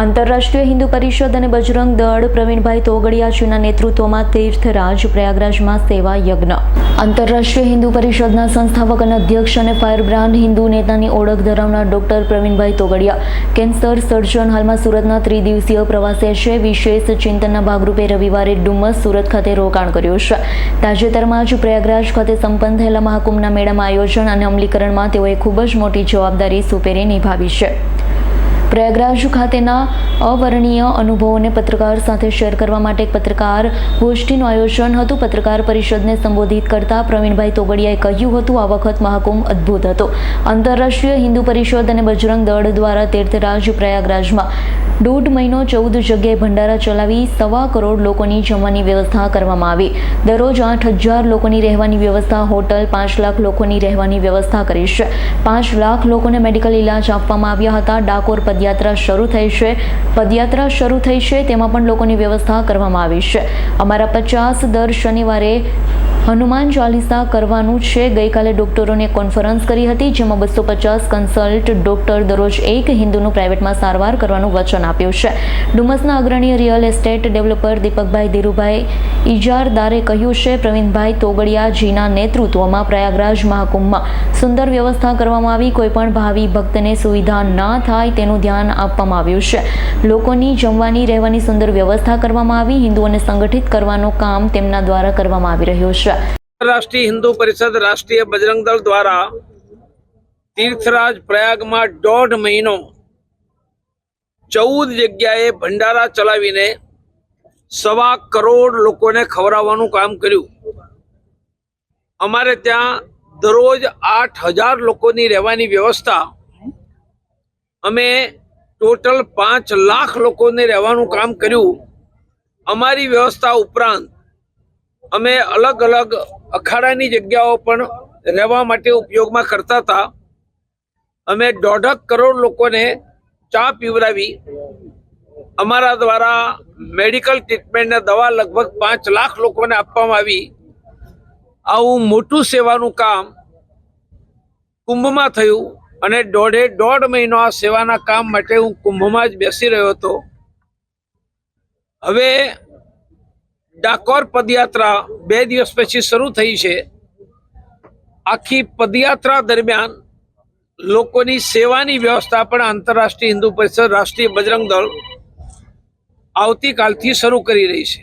આંતરરાષ્ટ્રીય હિન્દુ પરિષદ અને બજરંગ દળ પ્રવીણભાઈ તોગડિયાજીના નેતૃત્વમાં તીર્થરાજ પ્રયાગરાજમાં સેવા યજ્ઞ. આંતરરાષ્ટ્રીય હિન્દુ પરિષદના સંસ્થાપક અને અધ્યક્ષ અને ફાયરબ્રાન્ડ હિન્દુ નેતાની ઓળખ ધરાવનાર doctor Pravinbhai Togadia. Cancer surgeon હાલમાં સુરતના ત્રિદિવસીય પ્રવાસે છે. વિશેષ ચિંતનના ભાગરૂપે રવિવારે ડુમસ સુરત ખાતે રોકાણ કર્યું છે. તાજેતરમાં જ પ્રયાગરાજ ખાતે સંપન્ન થયેલા મહાકુંભના મેળામાં આયોજન અને અમલીકરણમાં તેઓએ ખૂબ જ મોટી જવાબદારી સુપેરે નિભાવી છે. પ્રયાગરાજ ખાતેના અવર્ણીય અનુભવોને પત્રકાર સાથે શેર કરવા માટે એક પત્રકાર ગોષ્ઠીનું આયોજન હતું. પત્રકાર પરિષદને સંબોધિત કરતા પ્રવીણભાઈ તોગડિયાએ કહ્યું હતું, આ વખત મહાકુંભ અદ્ભુત હતો. આંતરરાષ્ટ્રીય હિન્દુ પરિષદ અને બજરંગ દળ દ્વારા તીર્થરાજ પ્રયાગરાજમાં દોઢ મહિનો ચૌદ જગ્યાએ ભંડારા ચલાવી સવા કરોડ લોકોની જમવાની વ્યવસ્થા કરવામાં આવી. દરરોજ આઠ હજાર લોકોની રહેવાની વ્યવસ્થા, હોટલ પાંચ લાખ લોકોની રહેવાની વ્યવસ્થા કરી છે. પાંચ લાખ લોકોને મેડિકલ ઇલાજ આપવામાં આવ્યા હતા. ડાકોર પદયાત્રા શરૂ થઈ છે. પદયાત્રા શરૂ થઈ છે, તેમાં પણ લોકોની વ્યવસ્થા કરવામાં આવી છે. અમારા પચાસ દર શનિવારે હનુમાન ચાલીસા કરવાનું છે. ગઈકાલે ડોક્ટરોને કોન્ફરન્સ કરી હતી, જેમાં બસો પચાસ કન્સલ્ટ ડોક્ટર દરરોજ એક હિન્દુનું પ્રાઇવેટમાં સારવાર કરવાનું વચન આપ્યું છે. ડુમસના અગ્રણી real estate developer Deepakbhai Dhirubhai ઇજારદારે કહ્યું છે, પ્રવીણભાઈ તોગડિયાજીના નેતૃત્વમાં પ્રયાગરાજ મહાકુંભમાં સુંદર વ્યવસ્થા કરવામાં આવી. કોઈપણ ભાવિ ભક્તને સુવિધા ના થાય તેનું ધ્યાન આપવામાં આવ્યું છે. લોકોની જમવાની, રહેવાની સુંદર વ્યવસ્થા કરવામાં આવી. હિન્દુઓને સંગઠિત કરવાનું કામ તેમના દ્વારા કરવામાં આવી રહ્યું છે. રાષ્ટ્રીય હિન્દુ પરિષદ રાષ્ટ્રીય બજરંગ દળ દ્વારા તીર્થરાજ પ્રયાગમાં દોઢ મહિનો ચૌદ જગ્યાએ ભંડારા ચલાવીને સવા કરોડ લોકોને ખવડાવવાનું કામ કર્યું. અમારે ત્યાં દરરોજ આઠ હજાર લોકોની રહેવાની વ્યવસ્થા. અમે ટોટલ પાંચ લાખ લોકોને રહેવાનું કામ કર્યું. અમારી વ્યવસ્થા ઉપરાંત અમે અલગ અલગ અખાડાની જગ્યાઓ પણ રહેવા માટે ઉપયોગમાં કરતા હતા. અમે દોઢક કરોડ લોકોને ચા પીવડાવી. અમારા દ્વારા મેડિકલ ટ્રીટમેન્ટને દવા લગભગ પાંચ લાખ લોકોને આપવામાં આવી. આવું મોટું સેવાનું કામ કુંભમાં થયું અને દોઢે દોઢ મહિનો આ સેવાના કામ માટે હું કુંભમાં જ બેસી રહ્યો હતો. હવે ડાકોર પદયાત્રા બે દિવસ પછી શરૂ થઈ છે. આખી પદયાત્રા દરમિયાન લોકોની સેવાની વ્યવસ્થા પણ આંતરરાષ્ટ્રીય હિન્દુ પરિષદ રાષ્ટ્રીય બજરંગ દળ આવતીકાલથી શરૂ કરી રહી છે.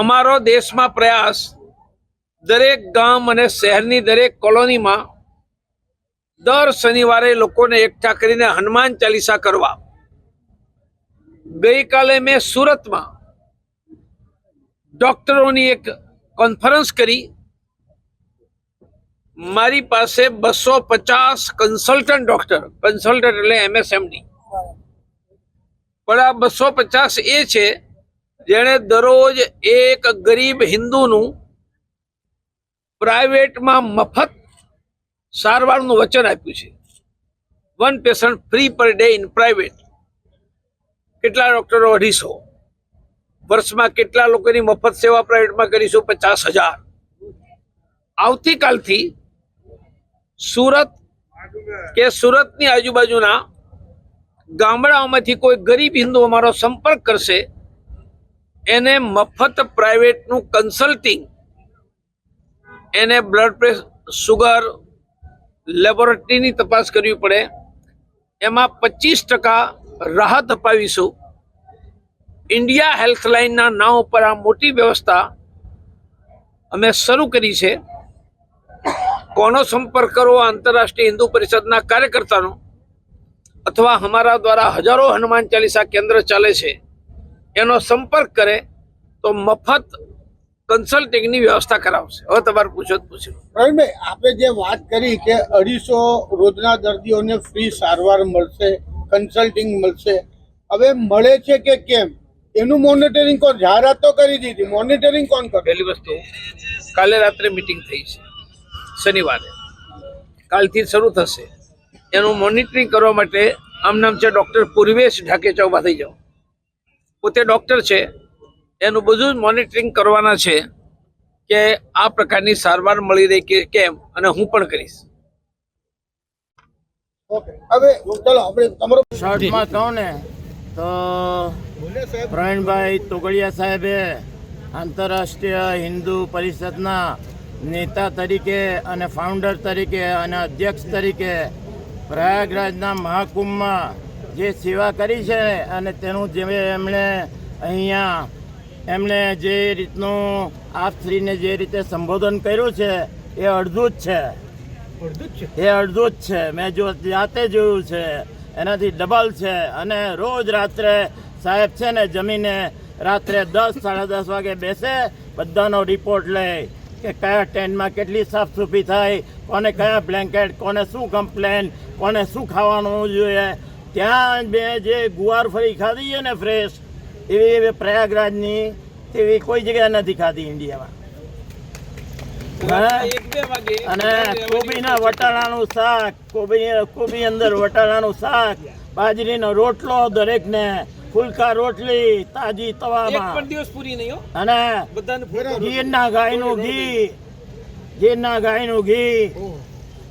અમારો દેશમાં પ્રયાસ દરેક ગામ અને શહેરની દરેક કોલોનીમાં દર શનિવારે લોકોને એકઠા કરીને હનુમાન ચાલીસા કરવા. ગઈકાલે મેં સુરતમાં ડોક્ટરોની એક કોન્ફરન્સ કરી. મારી પાસે બસો પચાસ કન્સલ્ટન્ટ ડોક્ટર, કન્સલ્ટન્ટ એટલે એમએસએમડી પણ આ બસો પચાસ એ છે, જેણે દરરોજ એક ગરીબ હિન્દુનું પ્રાઇવેટમાં મફત સારવારનું વચન આપ્યું છે. One patient free per day in private કેટલા ડૉક્ટરો અઢીસો? વર્ષમાં કેટલા લોકોની મફત સેવા પ્રાઇવેટમાં કરીશું? પચાસ હજાર. આવતીકાલથી સુરત કે સુરતની આજુબાજુના ગામડાઓમાંથી કોઈ ગરીબ હિન્દુ અમારો સંપર્ક કરશે, એને મફત પ્રાઇવેટનું કન્સલ્ટિંગ, એને બ્લડ પ્રેશર સુગર લેબોરેટરીની તપાસ કરવી પડે, એમાં પચીસ ટકા રાહત અપાવીશું. ઇન્ડિયા હેલ્થલાઇનના નામ ઉપર આ મોટી વ્યવસ્થા અમે શરૂ કરી છે. કોનો સંપર્ક કરવો, આંતરરાષ્ટ્રીય હિન્દુ પરિષદના કાર્યકર્તાનો અથવા અમારા દ્વારા હજારો હનુમાન ચાલીસા કેન્દ્ર ચાલે છે એનો સંપર્ક કરે તો મફત કન્સલ્ટિંગની વ્યવસ્થા કરાવશે. હવે તમારે પૂછો જ પૂછો. પ્રવીણભાઈ આપે જે વાત કરી કે અઢીસો રોજના દર્દીઓને ફ્રી સારવાર મળશે કન્સલ્ટિંગ મળશે. હવે મળે છે કે કેમ? એનું મોનિટરિંગ કોણ? જાહેરાત તો કરી દીધી. મોનિટરિંગ કોણ કરે? પહેલી વસ્તુ કાલે રાત્રે મીટિંગ થઈ છે શનિવારે. કાલથી શરૂ થશે. એનું મોનિટરિંગ કરવા માટે આમ નામ છે ડૉક્ટર પૂર્વેશ ઢાકેચા ઊભા થઈ જાઓ. પોતે ડૉક્ટર છે. એનું બધું જ મોનિટરિંગ કરવાના છે કે આ પ્રકારની સારવાર મળી રહી કે કેમ અને હું પણ કરીશ. ઓકે હવે ચલો આપણે તમારો શર્ટમાં કહું ને તો પ્રવીણભાઈ તોગડિયા સાહેબે આંતરરાષ્ટ્રીય હિન્દુ પરિષદના નેતા તરીકે અને ફાઉન્ડર તરીકે અને અધ્યક્ષ તરીકે પ્રયાગરાજના મહાકુંભમાં જે સેવા કરી છે અને તેનું જે એમણે અહીંયા એમણે જે રીતનું આપશ્રીને જે રીતે સંબોધન કર્યું છે એ અડધું જ છે. એ અડધું જ છે. મેં જો જાતે જોયું છે એનાથી ડબલ છે. અને રોજ રાત્રે સાહેબ છે ને જમીને રાત્રે દસ સાડા દસ વાગે બેસે બધાનો રિપોર્ટ લે કે કયા ટેન્ટમાં કેટલી સાફ સફાઈ થાય કોને કયા બ્લેન્કેટ કોને શું કમ્પ્લેન કોને શું ખાવાનું જોઈએ? ત્યાં મેં જે ગુવાર ફરી ખાધી છે ને ફ્રેશ એવી એવી પ્રયાગરાજની તેવી કોઈ જગ્યાએ નથી ખાધી ઇન્ડિયામાં. અને કોબીના વટાણાનું શાક કોબી કોબી અંદર વટાણાનું શાક બાજરીનો રોટલો દરેકને ફુલકા રોટલી તાજી તવામાં. પણ દિવસ પૂરી નહીં અને બધાને ગીરના ગાયનું ઘી ગીરના ગાયનું ઘી.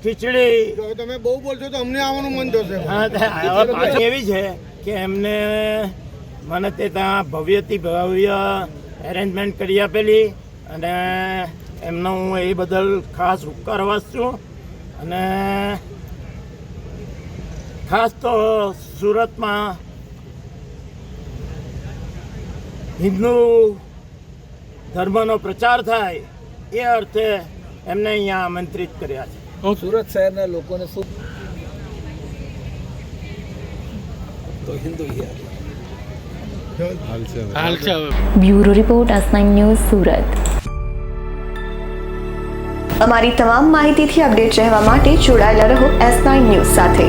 ખીચડી. તમે બહુ બોલશો તો અમને આવવાનું મન થશે. હા, પાછી એવી છે કે એમને મને તે ત્યાં ભવ્યથી ભવ્ય એરેન્જમેન્ટ કરી આપેલી અને એમનો હું એ બદલ ખાસ ઉપકારવાસ છું. અને ખાસ તો સુરતમાં હિન્દુ ધર્મનો પ્રચાર થાય એ અર્થે એમને અહીંયા આમંત્રિત કર્યા છે. સુરત શહેરના લોકોને શું? તો Hindu bureau report S nine news Surat. અમારી તમામ માહિતીથી અપડેટ રહેવા માટે જોડાયેલા રહો એસ નાઇન ન્યૂઝ સાથે.